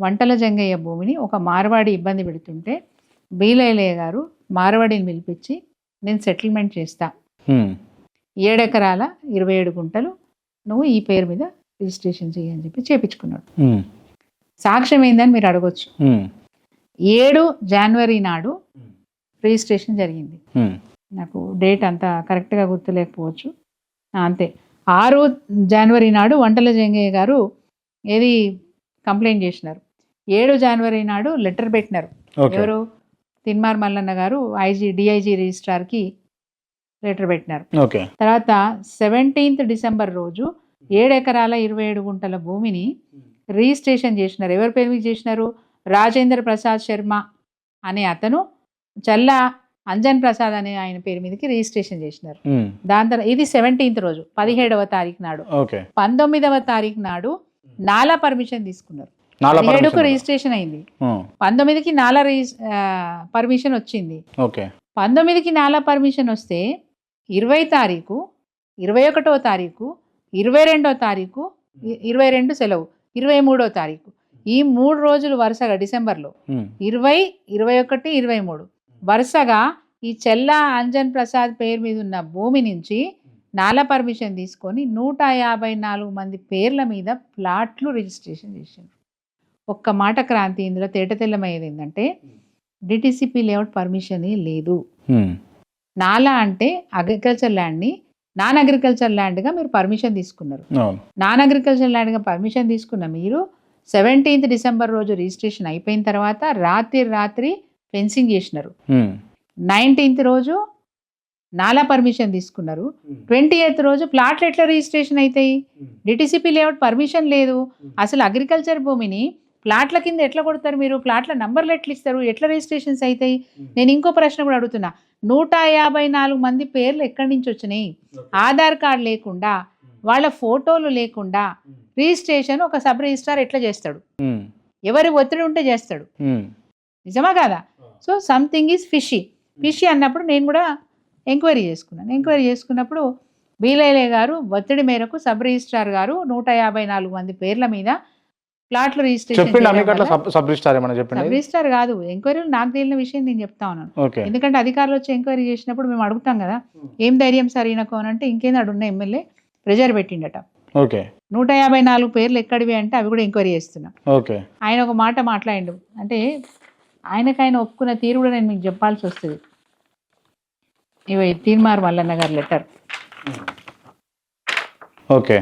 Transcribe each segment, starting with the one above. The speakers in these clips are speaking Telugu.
వంటల జంగయ్య భూమిని ఒక మార్వాడి ఇబ్బంది పెడుతుంటే బీలైలయ్య గారు మార్వాడిని పిలిపించి నేను సెటిల్మెంట్ చేస్తా. ఏడెకరాల ఇరవై ఏడు గుంటలు నువ్వు ఈ పేరు మీద రిజిస్ట్రేషన్ చెయ్యి అని చెప్పి చేపించుకున్నాడు. సాక్ష్యం ఏందని మీరు అడగొచ్చు. ఏడు జనవరి నాడు రిజిస్ట్రేషన్ జరిగింది. నాకు డేట్ అంత కరెక్ట్గా గుర్తులేకపోవచ్చు. అంతే. ఆరు జనవరి నాడు వంటల జంగయ్య గారు ఏది కంప్లైంట్ చేసినారు? ఏడు జనవరి నాడు లెటర్ పెట్టినారు. ఎవరు? Teenmar Mallanna garu IG DIG రిజిస్ట్రార్కి letter పెట్టినారు. తర్వాత సెవెంటీన్త్ డిసెంబర్ రోజు ఏడు ఎకరాల ఇరవై ఏడు గుంటల భూమిని రిజిస్ట్రేషన్ చేసినారు. ఎవరి పేరు మీద చేసినారు? రాజేంద్ర ప్రసాద్ శర్మ అనే అతను చల్లా అంజన్ ప్రసాద్ అనే ఆయన పేరు మీదకి రిజిస్ట్రేషన్ చేసినారు. దాని తర్వాత ఇది సెవెంటీన్త్ రోజు పదిహేడవ తారీఖు నాడు. పంతొమ్మిదవ తారీఖు నాడు నాలా పర్మిషన్ తీసుకున్నారు. పర్మిషన్ రిజిస్ట్రేషన్ అయింది. పంతొమ్మిదికి నాలా పర్మిషన్ వచ్చింది. ఓకే. పంతొమ్మిదికి నాలా పర్మిషన్ వస్తే ఇరవై తారీఖు ఇరవై ఒకటో తారీఖు ఇరవై రెండో తారీఖు ఇరవై రెండు సెలవు ఇరవై మూడో తారీఖు. ఈ మూడు రోజులు వరుసగా డిసెంబర్లో. ఇరవై ఇరవై ఒకటి ఇరవై మూడు. వరుసగా ఈ చెల్లా అంజన్ ప్రసాద్ పేరు మీద ఉన్న భూమి నుంచి నాలా పర్మిషన్ తీసుకొని నూట యాభై నాలుగు మంది పేర్ల మీద ప్లాట్లు రిజిస్ట్రేషన్ చేసిండ్రు. ఒక్క మాట క్రాంతి ఇందులో తేటతెల్లమయ్యేది ఏంటంటే డిటిసిపి లేఅవుట్ పర్మిషన్ లేదు. నాలా అంటే అగ్రికల్చర్ ల్యాండ్ని నాన్ అగ్రికల్చర్ ల్యాండ్గా మీరు పర్మిషన్ తీసుకున్నారు. అవును. నాన్ అగ్రికల్చర్ ల్యాండ్గా పర్మిషన్ తీసుకున్న మీరు సెవెంటీన్త్ డిసెంబర్ రోజు రిజిస్ట్రేషన్ అయిపోయిన తర్వాత రాత్రి రాత్రి ఫెన్సింగ్ చేసినారు. నైన్టీన్త్ రోజు నాలా పర్మిషన్ తీసుకున్నారు. ట్వంటీ ఎయిత్ రోజు ప్లాట్లు ఎట్లా రిజిస్ట్రేషన్ అవుతాయి డిటిసిపి లేఅవుట్ పర్మిషన్ లేదు. అసలు అగ్రికల్చర్ భూమిని ప్లాట్ల కింద ఎట్లా కొడతారు మీరు? ప్లాట్ల నంబర్లు ఎట్లా ఇస్తారు? ఎట్లా రిజిస్ట్రేషన్స్ అవుతాయి నేను ఇంకో ప్రశ్న కూడా అడుగుతున్నా. నూట యాభై నాలుగు మంది పేర్లు ఎక్కడి నుంచి వచ్చినాయి? ఆధార్ కార్డు లేకుండా వాళ్ళ ఫోటోలు లేకుండా రిజిస్ట్రేషన్ ఒక సబ్ రిజిస్ట్రార్ ఎట్లా చేస్తాడు? ఎవరి ఒత్తిడి ఉంటే చేస్తాడు. నిజమా కాదా? So something is fishy fishy అన్నప్పుడు నేను కూడా ఎంక్వైరీ చేసుకున్నాను. ఎంక్వైరీ చేసుకున్నప్పుడు బీలైలే గారు ఒత్తిడి మేరకు సబ్ రిజిస్ట్రార్ గారు నూట యాభై నాలుగు మంది పేర్ల మీద ప్లాట్లు రిజిస్ట్రేషన్ చెప్పండి సబ్ రిజిస్టార్ సబ్ రిజిస్ట్రార్ కాదు. ఎంక్వైరీలు నాకు తెలియని విషయం నేను చెప్తా ఉన్నాను. ఎందుకంటే అధికారులు వచ్చి ఎంక్వైరీ చేసినప్పుడు మేము అడుగుతాం కదా ఏం ధైర్యం సార్ ఈయనకు అని అంటే ఇంకేంది అడున్న ఎమ్మెల్యే ప్రెజర్ పెట్టిండట. ఓకే. నూట యాభై నాలుగు పేర్లు ఎక్కడివి అంటే అవి కూడా ఎంక్వైరీ చేస్తున్నాం. ఓకే. ఆయన ఒక మాట మాట్లాడిండు. అంటే ఆయనకు ఆయన ఒప్పుకున్న తీరు కూడా నేను మీకు చెప్పాల్సి వస్తుంది. ఇవి తీర్మార్ మల్లన్న గారి లెటర్. ఓకే.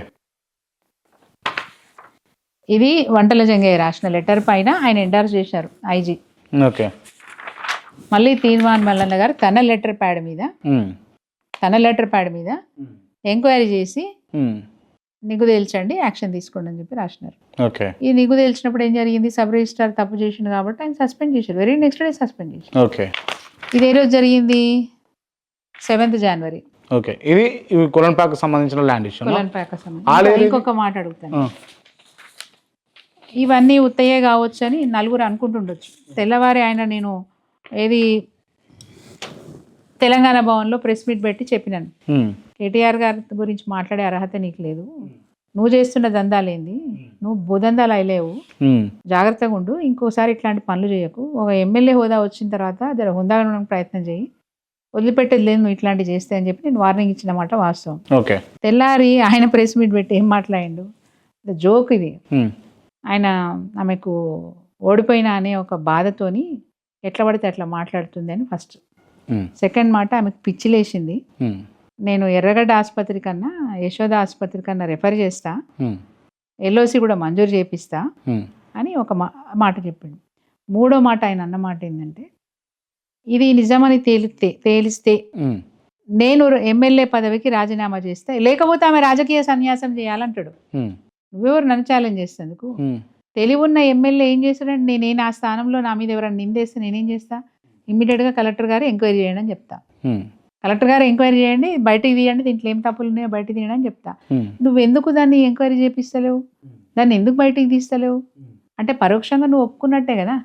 ఇది వంటల జంగయ్య రాసిన లెటర్ పైన ఆయన ఎండార్స్ చేశారు ఐజీ. ఓకే. మళ్ళీ తీర్మాన్ మల్లన్న గారు తన లెటర్ ప్యాడ్ మీద తన లెటర్ ప్యాడ్ మీద ఎంక్వైరీ చేసి నిగ్గు తేల్చండి యాక్షన్ తీసుకోండి అని చెప్పి రాసినారు. ఓకే. ఈ నిగ్గు తేల్చినప్పుడు ఏం జరిగింది? సబ్ రిజిస్ట్రార్ తప్పు చేసిండు కాబట్టి ఆయన సస్పెండ్ చేశారు. వెరీ నెక్స్ట్ డే సస్పెండ్ చేశారు. ఓకే. ఇది ఏ రోజు జరిగింది? సెవెంత్ జనవరి. ఓకే. ఇది ఇవి కొలన్పాకు సంబంధించిన ల్యాండ్ ఇష్యూ కులన్ ప్యాక సంబంధం. ఆలేరు ఇంకా ఇది? ఇంకొక మాట అడుగుతాను. ఇవన్నీ ఉత్తయ్యే కావచ్చు అని నలుగురు అనుకుంటుండొచ్చు. తెల్లవారి ఆయన నేను ఏది తెలంగాణ భవన్లో ప్రెస్ మీట్ పెట్టి చెప్పినాను. కేటీఆర్ గారి గురించి మాట్లాడే అర్హత నీకు లేదు. నువ్వు చేస్తున్న దందాలేంది. నువ్వు భూదందాలు అయ్యలేవు. జాగ్రత్తగా ఉండు. ఇంకోసారి ఇట్లాంటి పనులు చేయకు. ఒక ఎమ్మెల్యే హోదా వచ్చిన తర్వాత జర హుందాగా ఉండడానికి ప్రయత్నం చేయి. వదిలిపెట్టేది లేదు నువ్వు ఇట్లాంటివి చేస్తే అని చెప్పి నేను వార్నింగ్ ఇచ్చిన మాట వాస్తవం. తెల్లారి ఆయన ప్రెస్ మీట్ పెట్టి ఏం మాట్లాడిండు? జోక్ ఇది. ఆయన ఆమెకు ఓడిపోయినా అనే ఒక బాధతోని ఎట్లా పడితే అట్లా మాట్లాడుతుంది అని ఫస్ట్. సెకండ్ మాట ఆమెకు పిచ్చిలేసింది. నేను ఎర్రగడ్డ ఆసుపత్రి కన్నా యశోద ఆసుపత్రి కన్నా రెఫర్ చేస్తా. ఎల్ఓసి కూడా మంజూరు చేపిస్తా అని ఒక మాట చెప్పిండు. మూడో మాట ఆయన అన్న మాట ఏంటంటే ఇది నిజమని తేలితే తేలిస్తే నేను ఎమ్మెల్యే పదవికి రాజీనామా చేస్తే లేకపోతే ఆమె రాజకీయ సన్యాసం చేయాలంటాడు. నువ్వెవరు నన్ను ఛాలెంజ్ చేసేందుకు తెలివి ఉన్న ఎమ్మెల్యే ఏం చేస్తాడంటే నేనేం ఆ స్థానంలో నా మీద ఎవరైనా నిందేస్తే నేనేం చేస్తా? ఇమ్మీడియట్గా కలెక్టర్ గారు ఎంక్వైరీ చేయండి అని చెప్తా. కలెక్టర్ గారు ఎంక్వైరీ చేయండి బయటికి తీయండి దీంట్లో ఏం తప్పులు ఉన్నాయో బయటికి తీయండి అని చెప్తా. నువ్వు ఎందుకు దాన్ని ఎంక్వైరీ చేపిస్తలేవు? దాన్ని ఎందుకు బయటికి తీస్తలేవు? అంటే పరోక్షంగా నువ్వు ఒప్పుకున్నట్టే కదా?